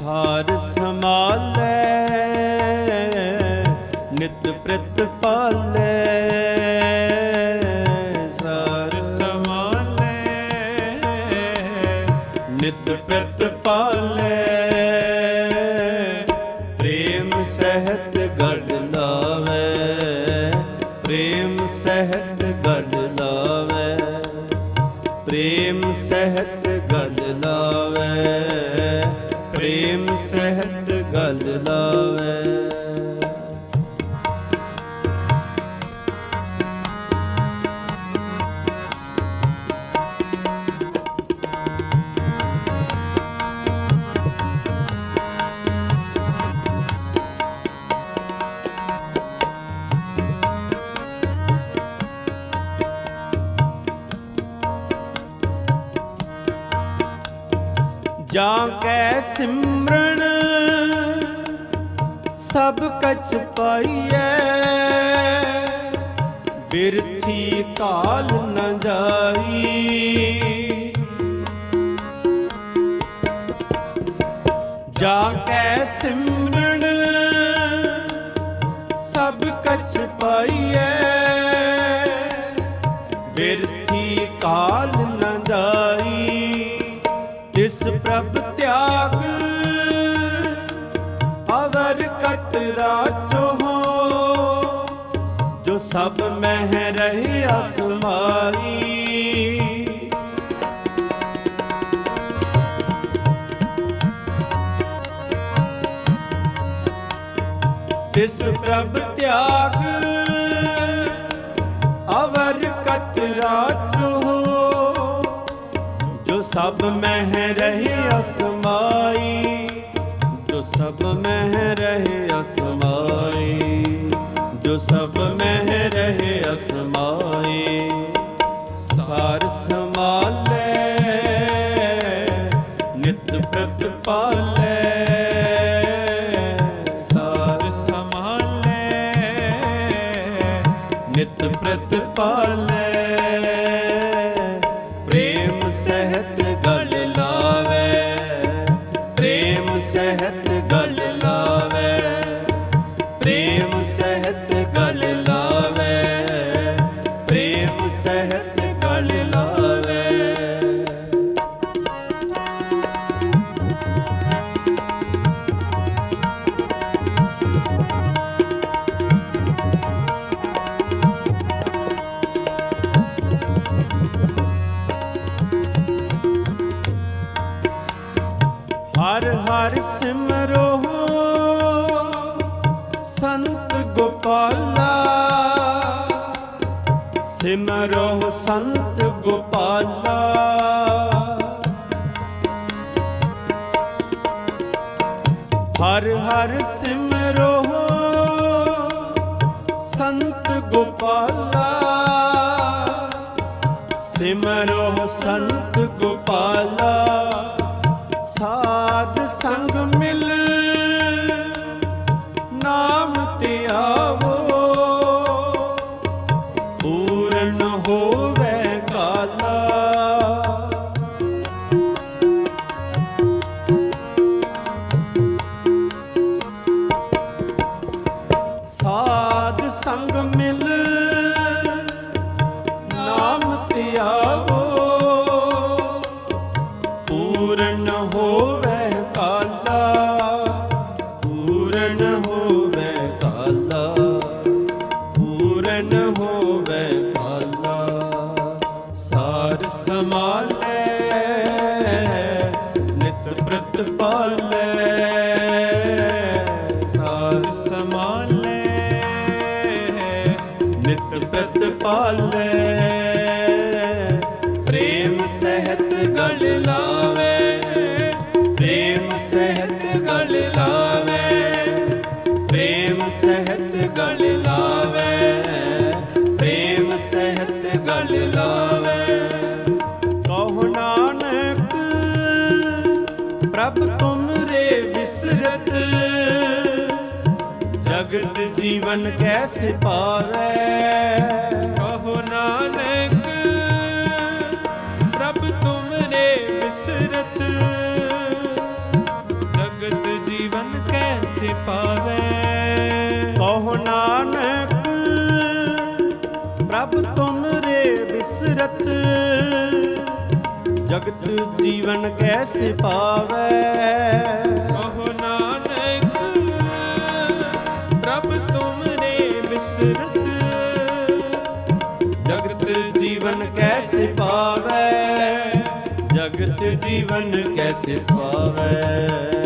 ਸਾਰ ਸਮਾਲੈ ਨਿਤ ਪ੍ਰਤ ਪਾਲੈ। ਸਾਰ ਸਮਾਲੇ ਨਿਤ ਪ੍ਰਤ ਪਾਲੈ। ਪ੍ਰੇਮ ਸਹਿਤ ਗੜ ਲਾਵੇ, ਪ੍ਰੇਮ ਸਹਿਤ ਗੜ ਲਾਵੇ। ਪ੍ਰੇਮ ਸਹਿਤ ਗਲ ਲਾਵੇ। ਲਾਵੇ। ਜਾਂ ਕੈ ਸਿਮਰਨ ਸਭ ਕਛ ਪਾਈਐ। ਬਿਰਥੀ ਕਾਲ ਨ ਜਾਈ। ਜਾਂ ਕੈ ਸਿਮਰਨ ਸਭ ਕਛ ਪਾਈਐ। ਬਿਰਥੀ ਕਾਲ ਨ ਜਾਈ। ਤਿਸ ਪ੍ਰਭ ਤਿਆਗ ਸਭ ਮਹਿ ਰਹੇ ਅਸਮਾਈ ਤਿਸ ਪ੍ਰਭ ਤਿਆਗ ਅਵਰ ਕਤ ਰਾਚੋ ਜੋ ਸਭ ਮਹਿ ਰਹੇ ਨਿਤ ਪ੍ਰਤ ਪ੍ਰੇਮ ਸਹਿਤ ਗਲ ਲਾਵੇ ਪ੍ਰੇਮ ਸਹਿਤ ਗਲ ਲਾਵੇ ਪ੍ਰੇਮ ਸਹਿਤ ਗਲ ਹਰ ਹਰ ਸਿਮਰੋ ਸੰਤ ਗੋਪਾਲਾ। ਸਿਮਰੋ ਸੰਤ ਗੋਪਾਲਾ। ਹਰ ਹਰ ਸਿਮਰੋ ਸੰਤ ਗੋਪਾਲਾ। ਸਿਮਰੋ मोतिया ਸਮਾਲੇ ਨਿਤ ਪ੍ਰਤ ਪਾਲੇ। ਸਾਰ ਸਮਾਲੇ ਨਿਤ ਪ੍ਰਤ ਪਾਲੇ। ਪ੍ਰੇਮ ਸਹਿਤ ਗਲ ਲਾਵੇ, ਪ੍ਰੇਮ ਸਹਿਤ ਗਲ ਲਾਵੇ, ਪ੍ਰੇਮ ਸਹਿਤ ਗਲ ਲਾਵੇ। ਤੁਮਰੇ ਬਿਸਰਤ। ਜਗਤ ਜੀਵਨ ਕੈਸੇ ਪਾਵੇ ਕਹੋ ਨਾਨਕ ਪ੍ਰਭ ਤੁਮਰੇ ਬਿਸਰਤ। ਜਗਤ ਜੀਵਨ ਕੈਸੇ ਪਾਵੇ ਕਹੋ ਨਾਨਕ ਪ੍ਰਭ ਤੁਮਰੇ ਬਿਸਰਤ। ਜਗਤ ਜੀਵਨ ਕੈਸ ਪਾਵੇ? ਕਹੋ ਨਾਨਕ, ਪ੍ਰਭ ਤੁਮਰੇ ਬਿਸਰਤ ਜਗਤ ਜੀਵਨ ਕੈਸ ਪਾਵੇ? ਜਗਤ ਜੀਵਨ ਕੈਸ ਪਾਵੇ?